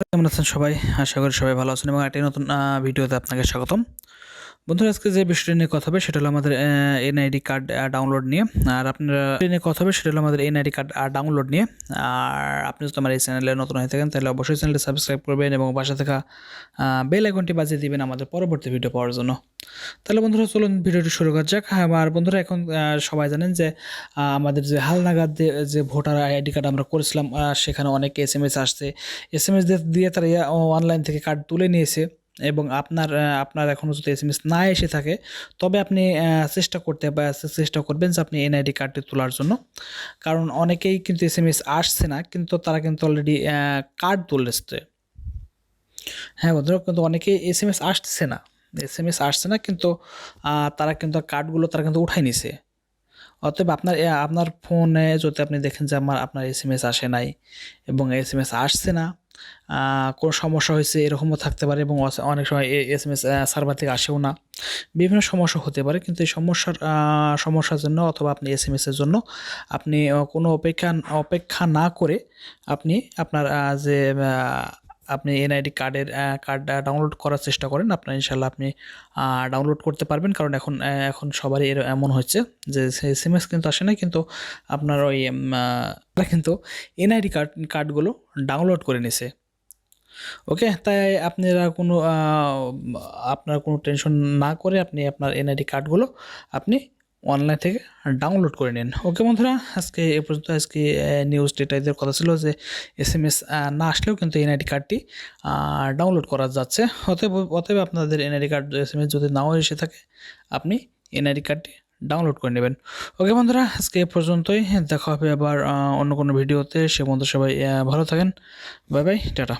কেমন আছেন সবাই? আশা করি সবাই ভালো আছেন এবং একটি নতুন ভিডিওতে আপনাকে স্বাগতম। বন্ধুরা আজকে যে বিষয়টি নিয়ে কথা হবে সেটা হলো আমাদের এনআইডি কার্ড ডাউনলোড নিয়ে। আর আপনারা নিয়ে কথা হবে সেটা হলো আমাদের এনআইডি কার্ড ডাউনলোড নিয়ে। আর আপনি যদি আমার এই চ্যানেলে নতুন হয়ে থাকেন তাহলে অবশ্যই চ্যানেলটি সাবস্ক্রাইব করবেন এবং পাশে থাকা বেল আইকনটি বাজিয়ে দিবেন আমাদের পরবর্তী ভিডিও পাওয়ার জন্য। তাহলে বন্ধুরা চলুন ভিডিওটি শুরু করা যাক। হ্যাঁ, আর বন্ধুরা এখন সবাই জানেন যে আমাদের যে হালনাগাদ যে- ভোটার আইডি কার্ড আমরা করেছিলাম সেখানে অনেক এস এম এস আসছে। এস এম এস দিয়ে তারা অনলাইন থেকে কার্ড তুলে নিয়েছে। এবং আপনার আপনার এখনও যদি এস এম এস না এসে থাকে, তবে আপনি চেষ্টা করতে বা চেষ্টা করবেন যে আপনি এনআইডি কার্ডটি তোলার জন্য। কারণ অনেকেই কিন্তু এস এম এস আসছে না, কিন্তু তারা কিন্তু অলরেডি কার্ড তুলেছে। হ্যাঁ বন্ধুরা, কিন্তু অনেকে এস এম এস আসছে না। এস এম এস আসছে না, কিন্তু তারা কিন্তু কার্ডগুলো তারা কিন্তু উঠাই নিছে। অতএব আপনার আপনার ফোনে যদি আপনি দেখেন যে আমার, আপনার এস এম এস আসে নাই এবং এস এম এস আসছে না কোনো সমস্যা হয়েছে, এরকমও থাকতে পারে এবং অনেক সময় এস এম এস সার্ভার থেকে আসেও না। বিভিন্ন সমস্যা হতে পারে, কিন্তু এই সমস্যার সমস্যার জন্য অথবা আপনি এস এম এসের জন্য আপনি কোনো অপেক্ষা অপেক্ষা না করে আপনি আপনার যে আপনি এনআইডি কার্ডের কার্ড ডাউনলোড করার চেষ্টা করেন। আপনার ইনশাল্লাহ আপনি ডাউনলোড করতে পারবেন। কারণ এখন এখন সবারই এর, এমন হচ্ছে যে এস এম এস কিন্তু আসে না কিন্তু আপনার ওই কিন্তু এনআইডি কার্ড, কার্ডগুলো ডাউনলোড করে নিছে। ওকে? তাই আপনারা কোনো আপনার কোনো টেনশন না করে আপনি আপনার এনআইডি কার্ডগুলো আপনি অনলাইন থেকে ডাউনলোড করে নিন। ওকে বন্ধুরা, আজকে এ পর্যন্ত আজকে নিউজ ডেটাইদের কথা ছিল যে এস এম এস না আসলেও কিন্তু এনআইডি কার্ডটি ডাউনলোড করা যাচ্ছে। অতএব অতএব আপনাদের N I D card S M S যদি নাও এসে থাকে, আপনি এনআইডি কার্ডটি ডাউনলোড করে নেবেন। ওকে বন্ধুরা, আজকে এ পর্যন্তই। দেখা হবে আবার অন্য কোনো ভিডিওতে সে বন্ধু সবাই ভালো থাকেন। Bye bye tata.